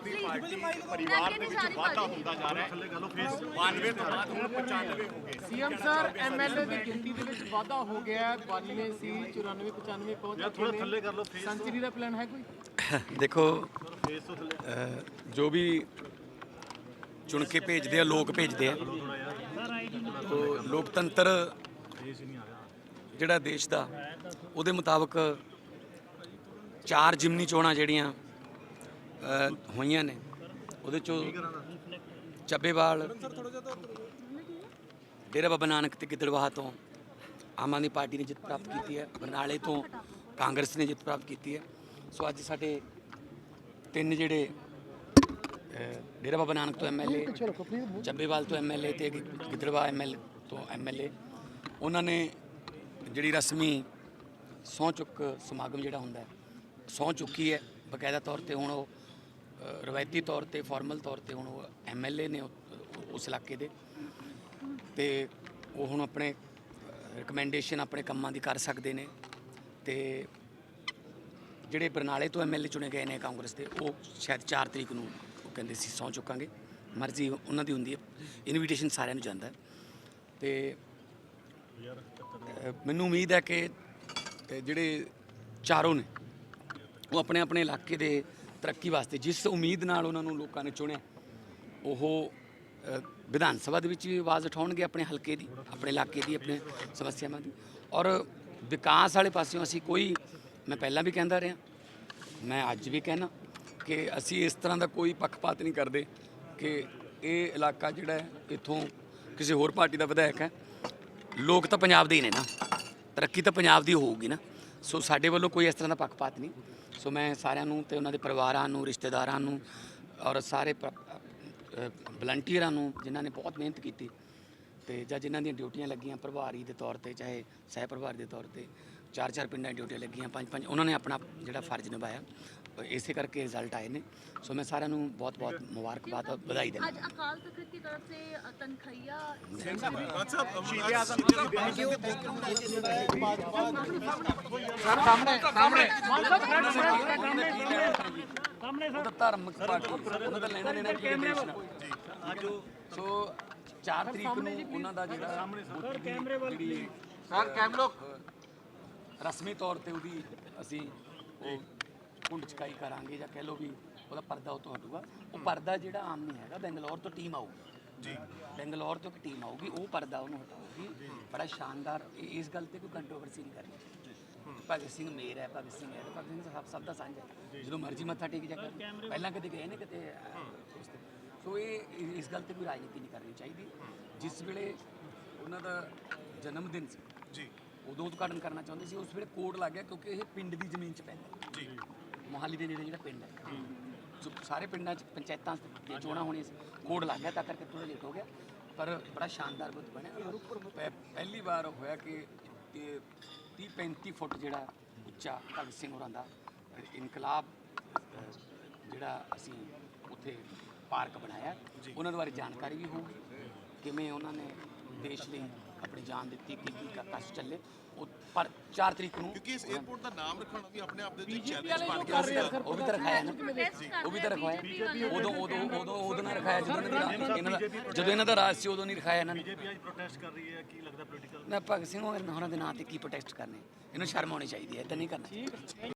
ਆਦਮੀ party ਪਰਿਵਾਰ ਦੇ ਵਿੱਚ ਵਾਧਾ ਹੁੰਦਾ ਜਾ ਰਿਹਾ ਹੈ। 92 ਤੋਂ ਬਾਅਦ ਹੁਣ 95 ਹੋ ਗਏ। ਸੀਐਮ ਸਰ ਐਮਐਲਏ ਦੀ ਗਿਣਤੀ ਦੇ ਵਿੱਚ ਵਾਧਾ ਹੋ ਗਿਆ ਹੈ। 92 ਸੀ 94 95 ਪਹੁੰਚ ਚੁੱਕੇ ਥੋੜਾ ਥੱਲੇ ਕਰ ਲਓ ਸੈਂਚਰੀ ਦਾ ਪਲਾਨ ਹੈ ਕੋਈ? ਦੇਖੋ ਜੋ ਵੀ ਚੁਣ ਕੇ ਭੇਜਦੇ ਆ ਲੋਕ ਭੇਜਦੇ ਆ। ਤੋ ਲੋਕਤੰਤਰ ਜਿਹੜਾ ਦੇਸ਼ ਦਾ ਉਹਦੇ ਮੁਤਾਬਕ ਚਾਰ ਜਿਮਨੀ ਚੋਣਾਂ ਜਿਹੜੀਆਂ ਹੋਈਆਂ ਨੇ। ਉਹਦੇ ਚੋਂ ਚੱਬੇਵਾਲ ਡੇਰਾ ਬਾਬਾ ਨਾਨਕ ਤੇ ਗਿੱਦੜਵਾਹ ਤੋਂ ਆਮ ਆਦਮੀ ਪਾਰਟੀ ਨੇ ਜਿੱਤ ਪ੍ਰਾਪਤ ਕੀਤੀ ਹੈ। ਬਰਨਾਲੇ ਤੋਂ ਕਾਂਗਰਸ ਨੇ ਜਿੱਤ ਪ੍ਰਾਪਤ ਕੀਤੀ ਹੈ। ਸੋ ਅੱਜ ਸਾਡੇ ਤਿੰਨ ਜਿਹੜੇ ਡੇਰਾ ਬਾਬਾ ਨਾਨਕ ਤੋਂ ਐਮਐਲਏ ਚੱਬੇਵਾਲ ਤੋਂ ਐਮਐਲਏ ਤੇ ਗਿੱਦੜਵਾ ਗਿੱਦੜਵਾਹ ਐਮਐਲਏ ਤੋਂ ਐਮਐਲਏ ਉਹਨਾਂ ਨੇ ਜਿਹੜੀ ਰਸਮੀ ਸਹੁੰ ਚੁੱਕ ਸਮਾਗਮ ਜਿਹੜਾ ਹੁੰਦਾ ਹੈ, ਸਹੁੰ ਚੁੱਕੀ ਹੈ। ਬਕਾਇਦਾ ਤੌਰ ਤੇ ਹੁਣ ਉਹ ਰਵਾਇਤੀ ਤੌਰ ਤੇ ਫਾਰਮਲ ਤੌਰ ਤੇ ਹੁਣ ਉਹ ਐਮਐਲਏ ਨੇ ਉਸ ਇਲਾਕੇ ਦੇ। ਤੇ ਉਹ ਹੁਣ ਆਪਣੇ ਰეკਮੈਂਡੇਸ਼ਨ ਆਪਣੇ ਕੰਮਾਂ ਦੀ ਕਰ ਸਕਦੇ ਨੇ। ਤੇ ਜਿਹੜੇ ਬਰਨਾਲੇ ਤੋਂ ਐਮਐਲਏ ਚੁਣੇ ਗਏ ਨੇ ਕਾਂਗਰਸ ਦੇ, ਉਹ ਸ਼ਾਇਦ 4 ਤਰੀਕ ਨੂੰ ਉਹ ਕਹਿੰਦੇ ਸੀ ਸਹੁੰ ਚੁੱਕਾਂਗੇ। ਮਰਜ਼ੀ ਉਹਨਾਂ ਦੀ ਹੁੰਦੀ ਹੈ ਇਨਵੀਟੇਸ਼ਨ ਸਾਰਿਆਂ ਨੂੰ ਜਾਂਦਾ ਹੈ। ਤੇ ਮੈਨੂੰ ਉਮੀਦ ਹੈ ਕਿ ਜਿਹੜੇ ਚਾਰੋਂ ਨੇ, ਉਹ ਆਪਣੇ ਆਪਣੇ ਇਲਾਕੇ ਦੇ ਤਰੱਕੀ ਵਾਸਤੇ, ਜਿਸ ਉਮੀਦ ਨਾਲ ਉਹਨਾਂ ਨੂੰ ਲੋਕਾਂ ਨੇ ਚੁਣਿਆ, ਉਹ ਵਿਧਾਨ ਸਭਾ ਦੇ ਵਿੱਚ ਵੀ ਆਵਾਜ਼ ਉਠਾਉਣਗੇ ਆਪਣੇ ਹਲਕੇ ਦੀ, ਆਪਣੇ ਇਲਾਕੇ ਦੀ, ਆਪਣੇ ਸਮੱਸਿਆਵਾਂ ਦੀ। ਔਰ ਵਿਕਾਸ ਵਾਲੇ ਪਾਸਿਓਂ ਅਸੀਂ ਕੋਈ, ਮੈਂ ਪਹਿਲਾਂ ਵੀ ਕਹਿੰਦਾ ਰਿਹਾ, ਮੈਂ ਅੱਜ ਵੀ ਕਹਿਣਾ ਕਿ ਅਸੀਂ ਇਸ ਤਰ੍ਹਾਂ ਦਾ ਕੋਈ ਪੱਖਪਾਤ ਨਹੀਂ ਕਰਦੇ ਕਿ ਇਹ ਇਲਾਕਾ ਜਿਹੜਾ ਹੈ, ਇੱਥੋਂ ਕਿਸੇ ਹੋਰ ਪਾਰਟੀ ਦਾ ਵਿਧਾਇਕ ਹੈ। ਲੋਕ ਤਾਂ ਪੰਜਾਬ ਦੇ ਹੀ ਨੇ ਨਾ, ਤਰੱਕੀ ਤਾਂ ਪੰਜਾਬ ਦੀ ਹੋਊਗੀ ਨਾ। ਸੋ ਸਾਡੇ ਵੱਲੋਂ ਕੋਈ ਇਸ ਤਰ੍ਹਾਂ ਦਾ ਪੱਖਪਾਤ ਨਹੀਂ। ਸੋ ਮੈਂ ਸਾਰਿਆਂ ਨੂੰ ਤੇ ਉਹਨਾਂ ਦੇ ਪਰਿਵਾਰਾਂ ਨੂੰ, ਰਿਸ਼ਤੇਦਾਰਾਂ ਨੂੰ ਔਰ ਸਾਰੇ ਵਲੰਟੀਅਰਾਂ ਨੂੰ ਜਿਨ੍ਹਾਂ ਨੇ ਬਹੁਤ ਮਿਹਨਤ ਕੀਤੀ ਤੇ ਜਾਂ ਜਿਨ੍ਹਾਂ ਦੀਆਂ ਡਿਊਟੀਆਂ ਲੱਗੀਆਂ ਪ੍ਰਭਾਰੀ ਦੇ ਤੌਰ ਤੇ, ਚਾਹੇ ਸਹਿ ਪ੍ਰਭਾਰੀ ਦੇ ਤੌਰ ਤੇ ਚਾਰ ਚਾਰ ਪਿੰਡਾਂ ਡਿਊਟੀਆਂ ਲੱਗੀਆਂ ਪੰਜ ਪੰਜ ਉਹਨਾਂ ਨੇ ਆਪਣਾ ਜਿਹੜਾ ਫਰਜ਼ ਨਿਭਾਇਆ। ਇਸੇ ਕਰਕੇ ਰਿਜ਼ਲਟ ਆਏ ਨੇ। ਸੋ ਮੈਂ ਸਾਰਿਆਂ ਨੂੰ ਬਹੁਤ ਬਹੁਤ ਮੁਬਾਰਕਬਾਦ ਔਰ ਵਧਾਈ ਦਿੰਦਾ। ਸਰ ਸਾਹਮਣੇ ਸਾਹਮਣੇ ਸਰ ਕੈਮਰੇ ਵੱਲ। ਸਰ ਕੈਮਰਾ ਰਸਮੀ ਤੌਰ ਤੇ ਉਹਦੀ ਅਸੀਂ ਉਹ ਕੁੰਡ ਚਕਾਈ ਕਰਾਂਗੇ ਜਾਂ ਕਹਿ ਲਓ ਵੀ ਉਹਦਾ ਪਰਦਾ ਉਹ ਤੋਂ ਹਟੂਗਾ। ਉਹ ਪਰਦਾ ਜਿਹੜਾ ਆਮ ਨਹੀਂ ਹੈਗਾ ਬੈਂਗਲੌਰ ਤੋਂ ਟੀਮ ਆਊਗੀ। ਜੀ। ਬੈਂਗਲੌਰ ਤੋਂ ਇੱਕ ਟੀਮ ਆਊਗੀ ਉਹ ਪਰਦਾ ਉਹਨੂੰ ਹਟਾਊਗੀ। ਬੜਾ ਸ਼ਾਨਦਾਰ ਇਸ ਗੱਲ ਤੇ ਕੋਈ ਕੰਟਰੋਵਰਸੀ ਨਹੀਂ ਕਰਨੀ। ਭਗਤ ਸਿੰਘ ਮੇਰ ਹੈ ਭਗਤ ਸਿੰਘ ਹੈ ਭਗਤ ਸਿੰਘ ਸਭ ਸਭ ਦਾ ਸਾਂਝਾ ਹੈ। ਜਦੋਂ ਮਰਜ਼ੀ ਮੱਥਾ ਟੇਕ ਜਾ ਕੇ ਪਹਿਲਾਂ ਕਦੇ ਗਏ ਨੇ ਕਿਤੇ? ਅਹ, ਉਸ ਤੇ। ਸੋ ਇਹ ਇਹ- ਇਸ ਗੱਲ ਤੇ ਕੋਈ ਰਾਜਨੀਤੀ ਨਹੀਂ ਕਰਨੀ ਚਾਹੀਦੀ। ਜਿਸ ਵੇਲੇ ਉਹਨਾਂ ਦਾ ਜਨਮ ਦਿਨ ਸੀ ਜੀ। ਉਦੋਂ ਉਦਘਾਟਨ ਕਰਨਾ ਚਾਹੁੰਦੇ ਸੀ ਉਸ ਵੇਲੇ ਕੋਡ ਲੱਗ ਗਿਆ ਕਿਉਂਕਿ ਇਹ ਪਿੰਡ ਦੀ ਜ਼ਮੀਨ 'ਚ ਪੈਂਦਾ। ਜੀ। ਮੋਹਾਲੀ ਦੇ ਨੇੜੇ ਜਿਹੜਾ ਪਿੰਡ ਹੈ। ਜੋ ਸਾਰੇ ਪਿੰਡਾਂ 'ਚ ਪੰਚਾਇਤਾਂ ਦੇ ਚੋਣਾਂ ਹੋਣੀਆਂ ਸੀ ਕੋਡ ਲੱਗ ਗਿਆ ਤਾਂ ਕਰਕੇ ਥੋੜਾ ਲੇਟ ਹੋ ਗਿਆ। ਪਰ ਬੜਾ ਸ਼ਾਨਦਾਰ ਬੁੱਤ ਬਣਿਆ। ਔਰ ਪਹਿ- ਪਹਿਲੀ ਵਾਰ ਹੋਇਆ ਕਿ ਇਹ 30 35 ਫੁੱਟ ਜਿਹੜਾ ਉੱਚਾ ਭਗਤ ਸਿੰਘ ਹੋਰਾਂ ਦਾ ਇਨਕਲਾਬ ਜਿਹੜਾ ਅਸੀਂ ਉੱਥੇ ਪਾਰਕ ਬਣਾਇਆ। ਉਹਨਾਂ ਦੇ ਬਾਰੇ ਜਾਣਕਾਰੀ ਵੀ ਹੋਊਗੀ। ਕਿਵੇਂ ਉਹਨਾਂ ਨੇ ਦੇਸ਼ ਲਈ ਆਪਣੀ ਜਾਨ ਦਿੱਤੀ ਕੀਤੀ ਕਸ਼ਟ ਚੱਲੇ। ਪਰ 4 ਤਰੀਕ ਨੂੰ ਕਿਉਂਕਿ ਇਸ 에어ਪੋਰਟ ਦਾ ਨਾਮ ਰੱਖਣਾ ਵੀ ਆਪਣੇ ਆਪ ਦੇ ਵਿੱਚ ਚੈਲੰਜ ਬਣ ਗਿਆ ਸੀ। ਉਹ ਵੀ ਤਾਂ ਰਖਾਇਆ ਨਾ। ਉਹ ਵੀ ਤਾਂ ਰਖਾਇਆ। ਉਦੋਂ ਉਦੋਂ ਉਦੋਂ ਉਦੋਂ ਨਾ ਰਖਾਇਆ ਜਦੋਂ ਇਹਨਾਂ ਦਾ ਜਦੋਂ ਇਹਨਾਂ ਦਾ ਰਾਜ ਸੀ ਉਦੋਂ ਨਹੀਂ ਰਖਾਇਆ ਇਹਨਾਂ ਨੇ। ਬੀਜੇਪੀ ਅੱਜ ਪ੍ਰੋਟੈਸਟ ਕਰ ਰਹੀ ਹੈ ਕੀ ਲੱਗਦਾ ਪੋਲੀਟੀਕਲ ਨਾ ਭਗਤ ਸਿੰਘ ਉਹਨਾਂ ਦੇ ਨਾਂ ਤੇ ਕੀ ਪ੍ਰੋਟੈਸਟ ਕਰਨੇ ਇਹਨੂੰ ਸ਼ਰਮ ਆਉਣੀ ਚਾਹੀਦੀ ਹੈ ਤਾਂ ਨਹੀਂ ਕਰਨਾ